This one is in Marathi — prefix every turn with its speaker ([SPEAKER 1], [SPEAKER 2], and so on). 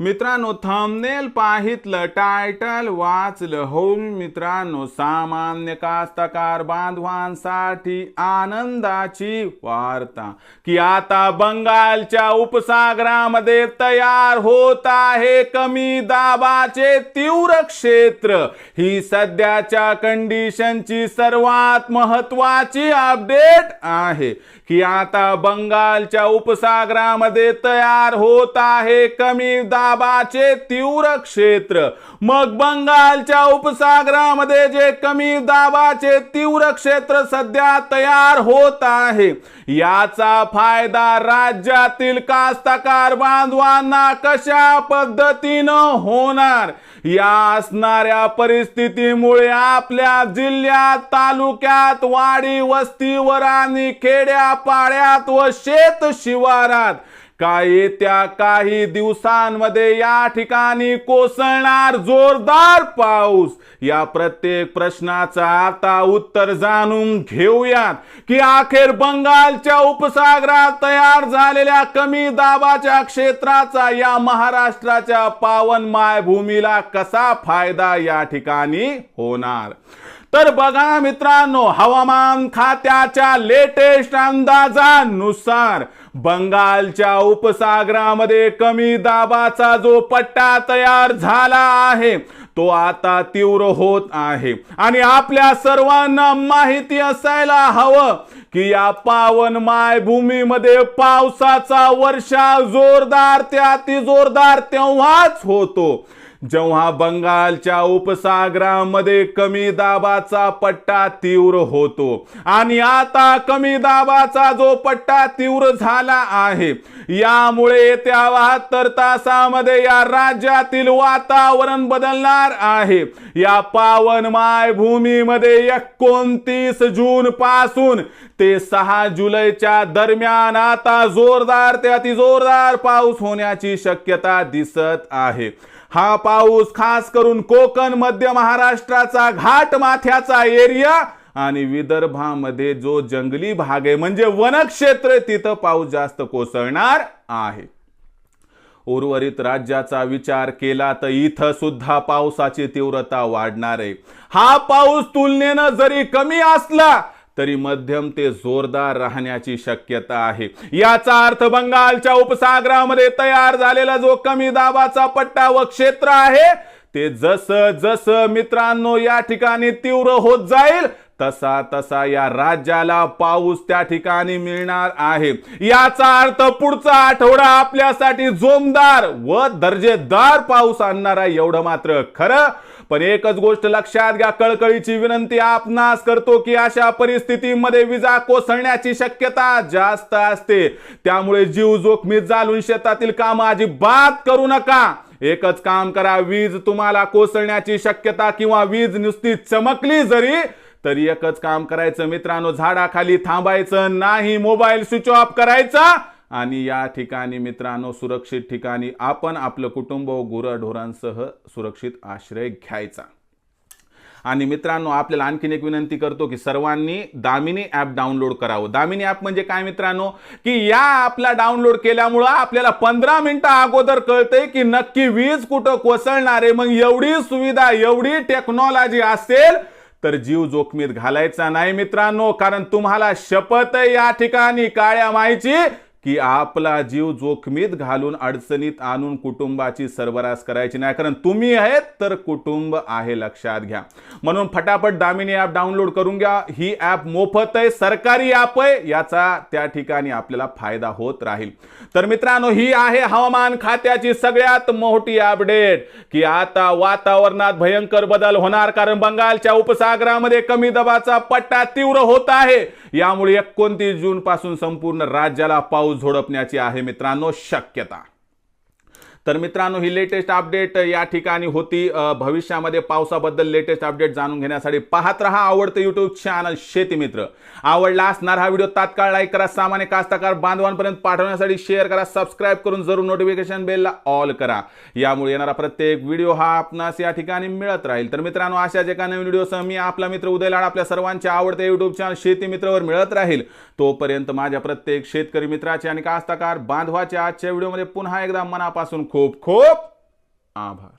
[SPEAKER 1] मित्रांनो थंबनेल पाहितलं टायटल वाचलं. हो मित्रांनो सामान्य कास्तकार बांधवांसाठी आनंदाची वार्ता. की आता बंगालच्या उपसागरामध्ये तयार होत आहे कमी दाबाचे तीव्र क्षेत्र. ही सध्याच्या कंडिशनची सर्वात महत्वाची अपडेट आहे. की आता बंगालच्या उपसागरामध्ये तयार होत आहे कमी दाब दाबाचे तीव्र क्षेत्र. मग बंगालच्या उपसागरामध्ये जे कमी दाबाचे तीव्र क्षेत्र सध्या तयार होत आहे याचा फायदा राज्यातील कास्तकार बांधवांना कशा पद्धतीनं होणार? या असणाऱ्या परिस्थितीमुळे आपल्या जिल्ह्यात तालुक्यात वाडी वस्तीवर आणि खेड्या पाड्यात व शेत शिवारात काय येत्या काही दिवसांमध्ये या ठिकाणी कोसळणार जोरदार पाऊस. या प्रत्येक प्रश्नाचं आता उत्तर जाणून घेऊयात की अखेर बंगालच्या उपसागरात तयार झालेल्या कमी दाबाच्या क्षेत्राचा या महाराष्ट्राच्या पावन मायभूमीला कसा फायदा या ठिकाणी होणार? तर बघा मित्रांनो हवामान खात्याच्या लेटेस्ट अंदाजानुसार बंगालच्या उपसागरामध्ये कमी दाबाचा जो पट्टा तयार झाला आहे तो आता तीव्र होत आहे. आणि आपल्या सर्वांना माहिती असायला हवं की या पावन मायभूमीमध्ये पावसाचा वर्षा जोरदार ते ती जोरदार तेव्हाच होतो. जेव्हा बंगालच्या उपसागरामध्ये कमी दाबाचा पट्टा तीव्र होतो आणि आता कमी दाबाचा जो पट्टा तीव्र झाला आहे यामुळे येत्या बहात्तर तासामध्ये या राज्यातील वातावरण बदलणार आहे. या पावन मायभूमीमध्ये एकोणतीस जून पासून ते सहा जुलैच्या दरम्यान आता जोरदार ते अतिजोरदार पाऊस होण्याची शक्यता दिसत आहे. हा पाऊस खास करून कोकण मध्य महाराष्ट्राचा घाट माथ्याचा एरिया आणि विदर्भामध्ये जो जंगली भाग आहे म्हणजे वनक्षेत्र तिथं पाऊस जास्त कोसळणार आहे. उर्वरित राज्याचा विचार केला तर इथं सुद्धा पावसाची तीव्रता वाढणार आहे. हा पाऊस तुलनेनं जरी कमी असला तरी मध्यम ते जोरदार राहण्याची शक्यता आहे. याचा अर्थ बंगालच्या उपसागरामध्ये तयार झालेला जो कमी दाबाचा पट्टा व क्षेत्र आहे ते जसं जसं मित्रांनो या ठिकाणी तीव्र होत जाईल तसा तसा या राज्याला पाऊस त्या ठिकाणी मिळणार आहे. याचा अर्थ पुढचा आठवडा आपल्यासाठी जोमदार व दर्जेदार पाऊस आणणारा एवढं मात्र खरं. पण एकच गोष्ट लक्षात घ्या कळकळीची विनंती आपणास करतो की अशा परिस्थितीमध्ये विजा कोसळण्याची शक्यता जास्त असते. त्यामुळे जीव जोखमीत जालून शेतातील काम अजिबात करू नका. एकच काम करा वीज तुम्हाला कोसळण्याची शक्यता किंवा वीज नुसती चमकली जरी तरी एकच काम करायचं मित्रांनो झाडाखाली थांबायचं नाही मोबाईल स्विच ऑफ करायचा आणि या ठिकाणी मित्रांनो सुरक्षित ठिकाणी आपण आपलं कुटुंब व गुरढोरांसह सुरक्षित आश्रय घ्यायचा. आणि मित्रांनो आपल्याला आणखीन एक विनंती करतो की सर्वांनी दामिनी ॲप डाउनलोड करावं. दामिनी ॲप म्हणजे काय मित्रांनो? की या ॲपला डाउनलोड केल्यामुळं आपल्याला पंधरा मिनिटं अगोदर कळतंय की नक्की वीज कुठं कोसळणार आहे. मग एवढी सुविधा एवढी टेक्नॉलॉजी असेल तर जीव जोखमीत घालायचा नाही मित्रांनो. कारण तुम्हाला शपथ आहे या ठिकाणी काळ्या माहिती की आपला जीव जोखमीत घालून अडचणीत आणून कुटुंबाची सर्वरास करायची नाही. कारण तुम्ही आहेत तर कुटुंब आहे लक्षात घ्या. म्हणून फटाफट दामिनी ॲप डाउनलोड करून घ्या. ही ॲप मोफत आहे सरकारी ॲप आहे याचा त्या ठिकाणी आपल्याला फायदा होत राहील. तर मित्रांनो ही आहे हवामान खात्याची सगळ्यात मोठी अपडेट की आता वातावरणात भयंकर बदल होणार. कारण बंगालच्या उपसागरामध्ये कमी दबाचा पट्टा तीव्र होत आहे. यामुळे एकोणतीस जून पासून संपूर्ण राज्याला पाऊस झोडपण्याची आहे मित्रांनो शक्यता. तर मित्रांनो ही लेटेस्ट अपडेट या ठिकाणी होती. भविष्यामध्ये पावसाबद्दल लेटेस्ट अपडेट जाणून घेण्यासाठी पाहत रहा आवडतं युट्यूब चॅनल शेती मित्र. आवडला असणार हा व्हिडिओ तात्काळ लाईक करा. सामान्य कास्तकार बांधवांपर्यंत पाठवण्यासाठी शेअर करा. सबस्क्राईब करून जरूर नोटिफिकेशन बेलला ऑल करा. यामुळे येणारा प्रत्येक व्हिडिओ हा आपणास या ठिकाणी मिळत राहील. तर मित्रांनो अशाच एका नवीन व्हिडिओसह मी आपला मित्र उदय लाड आपल्या सर्वांच्या आवडते युट्यूब चॅनल शेती मित्रवर मिळत राहील. तोपर्यंत माझ्या प्रत्येक शेतकरी मित्राचे आणि कास्तकार बांधवाच्या आजच्या व्हिडिओमध्ये पुन्हा एकदा मनापासून खूप खूप खूप आभार.